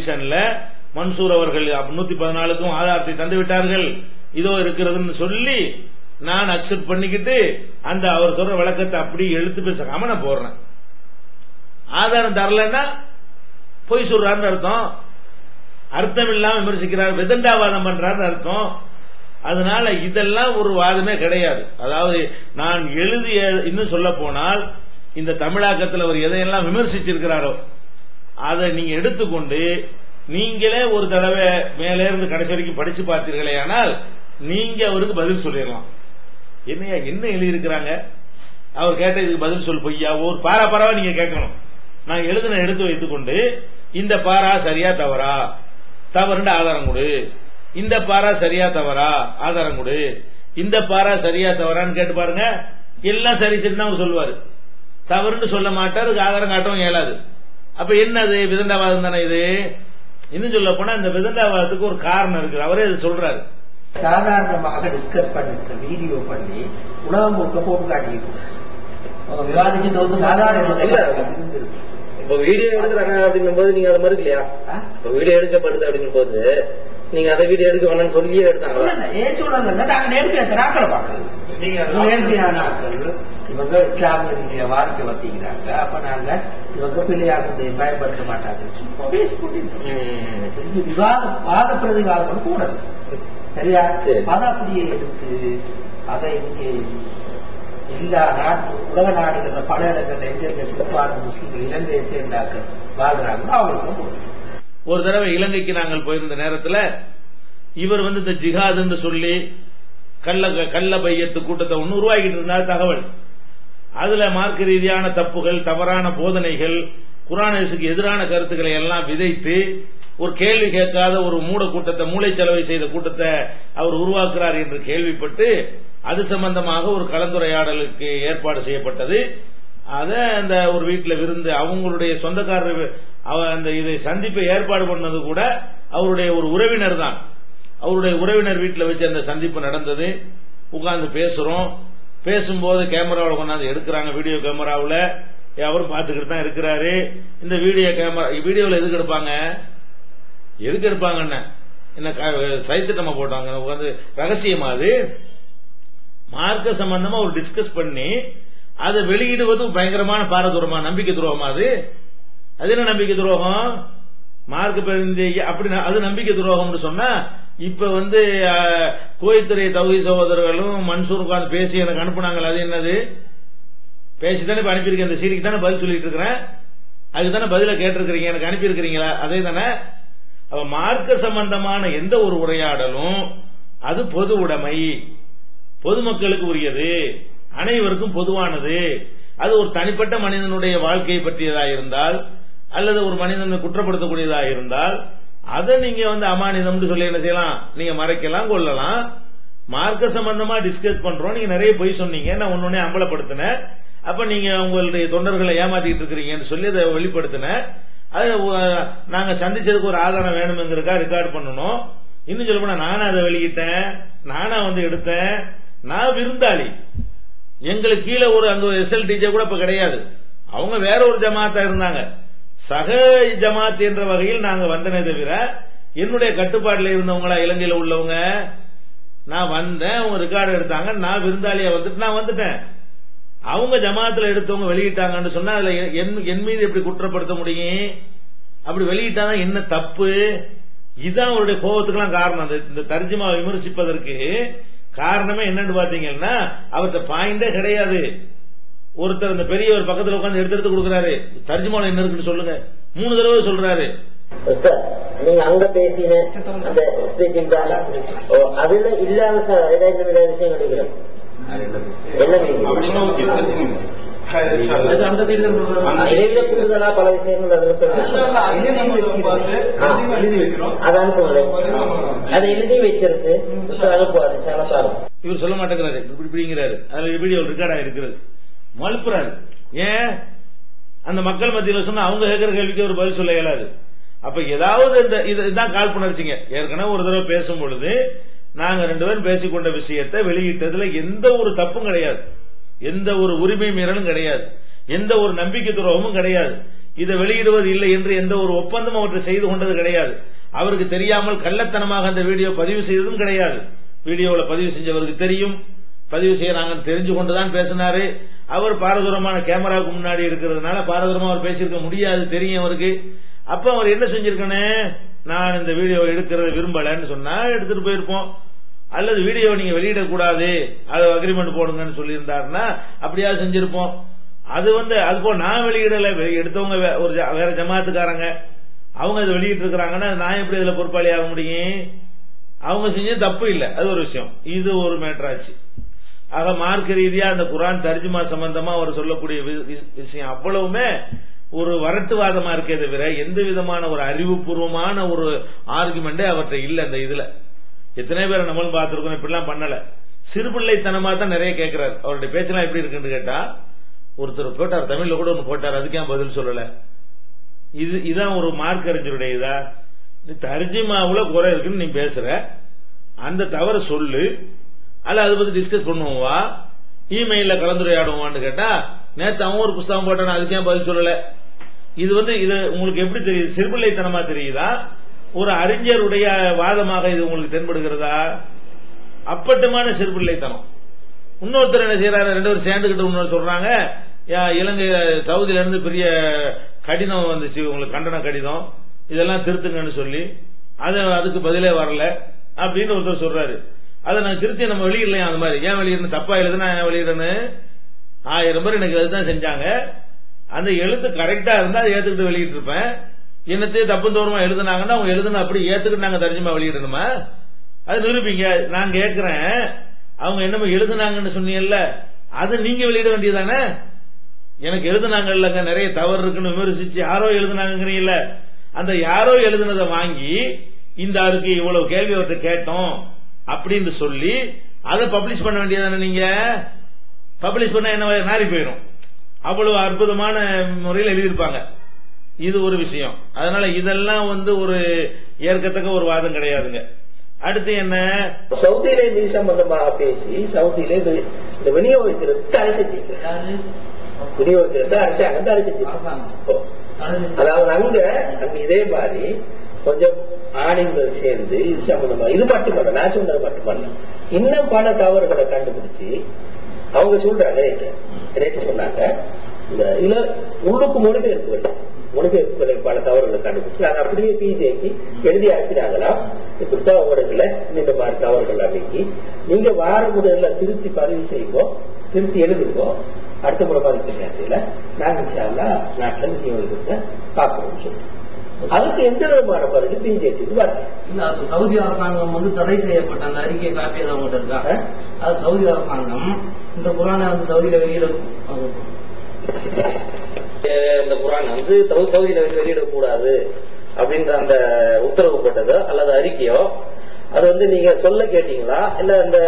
கமிஷன்ல மன்சூர் அவர்கள் நூத்தி பதினாலுக்கும் ஆதாரத்தை தந்து விட்டார்கள் இதோ இருக்கிறதுன்னு சொல்லி நான் அக்செப்ட் பண்ணிக்கிட்டு அந்த அவர் சொல்ற விளக்கத்தை அப்படியே எழுத்து பேசாம நான் போடுறேன் ஆதாரம் தரலன்னா பொய் சொல்றாருன்னு அர்த்தம். அர்த்தம் இல்லாம விமர்சிக்கிறார் விதண்டாவாதம் பண்றாருன்னு அர்த்தம். அதனால இதெல்லாம் ஒரு வாதமே கிடையாது. அதாவது நான் எழுதிய இன்னும் சொல்ல போனால் இந்த தமிழாக்கத்தில் அவர் எதையெல்லாம் விமர்சிச்சிருக்கிறாரோ அதை நீங்க எடுத்துக்கொண்டு நீங்களே ஒரு தடவை மேலே இருந்து கடைசி வரைக்கும் படிச்சு பார்த்தீர்களே ஆனால் நீங்க அவருக்கு பதில் சொல்லிடலாம் என்னையா என்ன எழுதியிருக்கிறாங்க அவர் கேட்ட இதுக்கு பதில் சொல் பொய்யா ஒரு பாரா பாராவா நீங்க கேட்கணும் நான் எழுதின எடுத்து வைத்துக்கொண்டு இந்த பாரா சரியா தவறா தவறுண்டு ஆதாரம் கொடு இந்த பாரா சரியா தவறா ஆதாரம் கொடு இந்த பாரா சரியா தவறான்னு கேட்டு பாருங்க எல்லாம் சரி சரி அவர் சொல்லுவாரு தவறுன்னு சொல்ல மாட்டார் அதுக்கு ஆதாரம் காட்டவும் இயலாது அப்ப என்னது? விதண்டாவாதம் தானே இது? இன்னும் சொல்ல போனா இந்த விதண்டாவாதத்துக்கு ஒரு காரணம் இருக்குது. அவரே இது சொல்றாரு. சாதாரணமாக டிஸ்கஸ் பண்ணிட்டு வீடியோ பண்ணி உணவு முழுக்க போட்டு காட்டியிருக்கோம் விவாதிச்சுட்டு வந்து சாதாரண. இப்ப வீடியோ எடுக்கிறாங்க அப்படிங்கும் போது நீங்க அதை மறுக்கலையா? இப்ப வீடியோ எடுக்கப்படுது அப்படிங்கும் போது நீங்க அதை வீடியோ எடுக்க வேணாம்னு சொல்லியே எடுத்தாங்களா? ஏன் சொல்லல? நாங்க நேர்மையான நாக்களை நீங்க நேர்மையான ஆட்கள் இவங்க இஸ்லாமிய வாதிக்க வந்தீங்கிறாங்க அப்ப நாங்க இவங்க பிள்ளையாக்கு பயன்படுத்த மாட்டாங்க. இது விவாத வாத பிரதிவாதம் கூடாது சரியா? சரி. அதை அப்படியே எடுத்து அதை இங்கே எல்லா நாட்டு உலக நாடுகள்ல பல இடங்கள்ல எங்க சிறப்பான முஸ்லீம்கள் இலங்கையை சேர்ந்தாக்க வாழ்றாங்களோ. ஒரு தடவை இலங்கைக்கு நாங்கள் போயிருந்த நேரத்துல இவர் வந்து இந்த ஜிஹாதுன்னு சொல்லி கள்ள கள்ள பையத்து கூட்டத்தை ஒன்று உருவாக்கிட்டு இருந்தார் தகவல். அதுல மார்க்க ரீதியான தப்புகள் தவறான போதனைகள் குரானேசுக்கு எதிரான கருத்துக்களை எல்லாம் விதைத்து ஒரு கேள்வி கேட்காத ஒரு மூட கூட்டத்தை மூளை செலவை செய்த கூட்டத்தை அவர் உருவாக்குறார் என்று கேள்விப்பட்டு அது சம்பந்தமாக ஒரு கலந்துரையாடலுக்கு ஏற்பாடு செய்யப்பட்டது. அதை அந்த ஒரு வீட்டில் விருந்து அவங்களுடைய சொந்தக்காரர் அவ அந்த இதை சந்திப்பை ஏற்பாடு பண்ணது கூட அவருடைய ஒரு உறவினர் தான் அவருடைய உறவினர் வீட்டில் வச்சு அந்த சந்திப்பு நடந்தது. உட்கார்ந்து பேசுறோம். பேசும்போது கேமராவில் கொண்டாந்து எடுக்கிறாங்க. வீடியோ கேமராவில். அவரும் பார்த்துக்கிட்டு தான் இருக்கிறாரு. இந்த வீடியோ கேமரா வீடியோவில் எதுக்கு எடுப்பாங்க? எதுக்கு எடுப்பாங்கன்னு? என்ன க- சைத்திட்டமா போட்டாங்க. உட்காந்து ரகசியமா அது? மார்க்க சம்பந்தமா ஒரு டிஸ்கஸ் பண்ணி அதை வெளியிடுவது பயங்கரமான பாரதூரமா நம்பிக்கை துரோகமா அது? அது என்ன நம்பிக்கை துரோகம்? மார்க்க பெருந்தி அப்படி ந- அது நம்பிக்கை துரோகம்னு சொன்னா இப்ப வந்து அஹ், கோயத்துறை தகுதி சகோதரர்களும் மன்சூர் கான் பேசி எனக்கு அனுப்புனாங்களே அது என்னது? பேசி தானே இப்ப அனுப்பியிருக்கேன் இந்த சீரிக்கு தானே பதில் சொல்லிட்டு இருக்கிறேன்? அதுக்கு தானே பதில கேட்டிருக்கிறீங்க எனக்கு அனுப்பியிருக்கிறீங்களா? அதே தானே? அப்ப மார்க்க சம்பந்தமான எந்த ஒரு உரையாடலும் அது பொது உடைமை. பொதுமக்களுக்கு உரியது. அனைவருக்கும் பொதுவானது. அது ஒரு தனிப்பட்ட மனிதனுடைய வாழ்க்கையை பற்றியதாக இருந்தால் அல்லது ஒரு மனிதனை குற்றப்படுத்தக்கூடியதாக இருந்தால் அதை நீங்க வந்து அமானிதம்னு சொல்லி என்ன செய்யலாம்? நீங்க மறைக்கலாம் கொள்ளலாம் மார்க்க சம்பந்தமா டிஸ்கஸ் பண்றோம். நீங்க நிறைய பொய் சொன்னீங்க. நான் ஒன்னொன்னே அம்பலப்படுத்தினேன். அப்ப நீங்க உங்களுடைய தொண்டர்களை ஏமாத்திட்டு இருக்கிறீங்கன்னு சொல்லி அதை வெளிப்படுத்தினேன். அது நாங்க சந்திச்சதுக்கு ஒரு ஆதாரம் வேணுங்கிறதுக்கா ரெக்கார்ட் பண்ணணும். இன்னும் சொல்ல போனா நானா அதை வெளியிட்டேன். நானா வந்து எடுத்தேன். நான் விருந்தாளி. எங்களுக்கு கீழே ஒரு அங்க எஸ்எல்டிஜே கூட இப்ப கிடையாது. அவங்க வேற ஒரு ஜமாத்தா இருந்தாங்க. சக ஜமாத் என்ற வகையில் நாங்க வந்தனே தவிர என்னுடைய கட்டுப்பாட்டில் இருந்தவங்களா இலங்கையில உள்ளவங்க நான் வந்தேன் அவங்க ரெக்கார்டு எடுத்தாங்க நான் விருந்தாளியா வந்துட்டு நான் வந்துட்டேன். அவங்க ஜமாத்துல எடுத்தவங்க வெளியிட்டாங்கன்னு சொன்னா அதுல என் என் மீது எப்படி குற்றப்படுத்த முடியும்? அப்படி வெளியிட்டாங்க என்ன தப்பு? இதுதான் அவருடைய கோபத்துக்கெல்லாம் காரணம். அந்த- இந்த தர்ஜுமா விமர்சிப்பதற்கு காரணமே என்னன்னு பாத்தீங்கன்னா அவர்கிட்ட பாயிண்டே கிடையாது. ஒருத்தர் இந்த பெரியவர் பக்கத்துல உட்கார்ந்து எடுத்து எடுத்து கொடுக்குறாரு. தர்ஜுமால என்ன இருக்குன்னு சொல்லுங்க. மூணு தடவை சொல்றாரு. நீங்க அங்க பேசின அந்த ஸ்பீச்சிங் அதுல இல்லாத ஏதாவது விஷயம் கிடைக்கிறோம் கூடுதலா பல விஷயங்கள் அதுல சொல்லுங்க அதை அனுப்புங்களேன் அதை எழுதி வச்சிருக்கு அனுப்புவாரு. இவர் சொல்ல மாட்டேங்கிறாரு. இப்படி இப்படிங்கிறாரு. அதுல வீடியோ ரெக்கார்ட் ஆயிருக்கிறது மழுப்புறாரு. ஏன்? அந்த மக்கள் மத்தியில் சொன்னா அவங்க கேட்கிற கேள்விக்கு ஒரு பதில் சொல்ல இயலாது. அப்ப ஏதாவது இந்த இது- இதுதான் காழ்ப்புணர்ச்சிங்க. ஏற்கனவே ஒரு தடவை பேசும் பொழுது நாங்க ரெண்டு பேரும் பேசிக்கொண்ட விஷயத்தை வெளியிட்டதுல எந்த ஒரு தப்பும் கிடையாது. எந்த ஒரு உரிமை மீறலும் கிடையாது. எந்த ஒரு நம்பிக்கை துரோகமும் கிடையாது. இதை வெளியிடுவது இல்லை என்று எந்த ஒரு ஒப்பந்தமும் அவற்றை செய்து கொண்டது கிடையாது. அவருக்கு தெரியாமல் கள்ளத்தனமாக அந்த வீடியோ பதிவு செய்ததும் கிடையாது. வீடியோவில் பதிவு செஞ்சவருக்கு தெரியும். பதிவு செய்யறாங்கன்னு தெரிஞ்சு கொண்டுதான் பேசினாரு. அவர் பாரதூரமான கேமராவுக்கு முன்னாடி இருக்கிறதுனால பாரதூரமா அவர் பேசியிருக்க முடியாது தெரியும் அவருக்கு. அப்ப அவர் என்ன செஞ்சிருக்கனே? நான் இந்த வீடியோ எடுக்கிறத விரும்பலன்னு சொன்னா எடுத்துட்டு போயிருப்போம். அல்லது வீடியோ நீங்க வெளியிடக்கூடாது அது அக்ரிமெண்ட் போடுங்கன்னு சொல்லியிருந்தாருன்னா அப்படியா செஞ்சிருப்போம். அது வந்து அது போ நான் வெளியிடல எடுத்தவங்க வே- ஒரு ஜ- வேற ஜமாத்துக்காரங்க. அவங்க அதை வெளியிட்டு இருக்கிறாங்கன்னா நான் எப்படி இதுல பொறுப்பாளி ஆக முடியும்? அவங்க செஞ்சது தப்பு இல்லை. அது ஒரு விஷயம். இது ஒரு மேட்டராச்சு ஆக மார்க்க ரீதியா அந்த குரான் தர்ஜுமா சம்பந்தமா அவர் சொல்லக்கூடிய விஷயம் அவ்வளவுமே ஒரு வரட்டுவாதமா இருக்கே தவிர எந்த விதமான ஒரு அறிவுபூர்வமான ஒரு ஆர்குமெண்டே அவர்கிட்ட இல்லை அந்த இதுல. எத்தனை பேரை நம்மளும் பார்த்திருக்கோம் இப்படிலாம் பண்ணல. சிறுபிள்ளைத்தனமா தான் நிறைய கேட்கிறார். அவருடைய பேச்செல்லாம் எப்படி இருக்குன்னு கேட்டா ஒருத்தர் போட்டார் தமிழ்ல கூட ஒன்று போட்டார் அதுக்கு ஏன் பதில் சொல்லல? இது இதான் ஒரு மார்க் அறிஞருடைய இதா? நீ தர்ஜிமாவுல குறை இருக்குன்னு நீ பேசுற. அந்த தவறு சொல்லு. அல்ல அதை பத்தி டிஸ்கஸ் பண்ணுவோம் வா இமெயில கலந்துரையாடுவான்னு கேட்டா நேத்து அவன் ஒரு புஸ்தகம் போட்டான் அதுக்கே பதில் சொல்லல. இது வந்து இது உங்களுக்கு எப்படி தெரியுது? சிறுபிள்ளைத்தனமா தெரியுதா? ஒரு அறிஞருடைய வாதமாக இது உங்களுக்கு தென்படுகிறதா? அப்பட்டமான சிறுபிள்ளைத்தனம் இன்னொருத்தர் என்ன செய்யறாரு ரெண்டு பேரும் சேர்ந்துக்கிட்டு இன்னொரு சொல்றாங்க. இலங்கை சவுதியில இருந்து பெரிய கடிதம் வந்துச்சு உங்களுக்கு கண்டன கடிதம். இதெல்லாம் திருத்துங்கன்னு சொல்லி அது அதுக்கு பதிலே வரல. அப்படின்னு ஒருத்தர் சொல்றாரு. அதை நான் திருத்தி நம்ம வெளியிடலையா அந்த மாதிரி? ஏன் வெளியிடணும் தப்பா எழுதுனா ஏன் வெளியிடணும் ஆயிரம் பேர் எனக்கு அதுதான் செஞ்சாங்க. அந்த எழுத்து கரெக்டா இருந்தா அதை ஏத்துக்கிட்டு வெளியிட்டு இருப்பேன். என்னத்தையும் தப்பு தோறமா எழுதுனாங்கன்னா அவங்க எழுதுன அப்படி ஏத்துக்கிட்டு நாங்க தர்ஜுமா வெளியிடணுமா? அது நிரூபிங்க. நான் கேட்கிறேன். அவங்க என்னமோ எழுதுனாங்கன்னு சொன்னீங்கல்ல அது நீங்க வெளியிட வேண்டியதானே எனக்கு எழுதுனாங்கல்லங்க நிறைய தவறு இருக்குன்னு விமர்சிச்சு யாரோ எழுதுனாங்கிறீங்கல்ல அந்த யாரோ எழுதுனதை வாங்கி இந்த ஆருக்கு இவ்வளவு கேள்வி அவர்கிட்ட கேட்டோம். அப்படின்னு சொல்லி அதை பப்ளிஷ் பண்ண வேண்டியதானே நீங்க? பப்ளிஷ் பண்ண என்ன நாரி போயிடும் அவ்வளவு அற்புதமான முறையில் எழுதியிருப்பாங்க. இது ஒரு விஷயம். அதனால இதெல்லாம் வந்து ஒரு ஏற்கத்தக்க ஒரு வாதம் கிடையாதுங்க. அடுத்து என்ன? சவுதியில இது சம்பந்தமாக பேசி சவுதியில இந்த விநியோகிக்கிறது தடை செஞ்சிருக்கிறார் விநியோகிக்கிறது அரசாங்கம். தடை செஞ்சிருக்காங்க. அதாவது அங்க அங்க இதே மாதிரி கொஞ்சம் ஆணிகள் சேர்ந்து இது சம்பந்தமா? இது மட்டுமல்ல நான் சொன்னது மட்டுமல்ல. இன்னும் பல தவறுகளை கண்டுபிடிச்சு அவங்க சொல்றாங்க ரேட்டு ரேட்டு சொன்னாங்க. இதுல உள்ளுக்கு மொழிபெயர்ப்புகள் மொழிபெயர்ப்புகளை பல தவறுகளை கண்டுபிடிச்சு. அதை அப்படியே பிஜேக்கு எழுதி அனுப்பினாங்களா? இப்படித்தான் உடத்துல இந்த மாதிரி தவறுகள் அன்னைக்கு நீங்க வார முதல்ல திருத்தி பதிவு செய்வோம் திருத்தி எழுதுவோம் அடுத்த முறை பதிவு நேரத்தில் நாங்கள் நாட்டில் விநியோகத்தை பார்க்கணும்னு சொல்றோம். அதுக்கு எந்த விதமான பதில் பிஜேபிக்கு வரல அது சவுதி அரசாங்கம் வந்து தடை செய்யப்பட்ட அந்த அறிக்கை காப்பி ஏதாவது உங்கள்கிட்ட இருக்கா? அது சவுதி அரசாங்கம் இந்த குரானை வந்து சவுதியில வெளியிட இந்த குரானை வந்து சவு- சவுதியில வெளியிடக்கூடாது அப்படின்ற அந்த உத்தரவு போட்டதோ அல்லது அறிக்கையோ அது வந்து நீங்க சொல்ல கேட்டீங்களா? இல்ல அந்த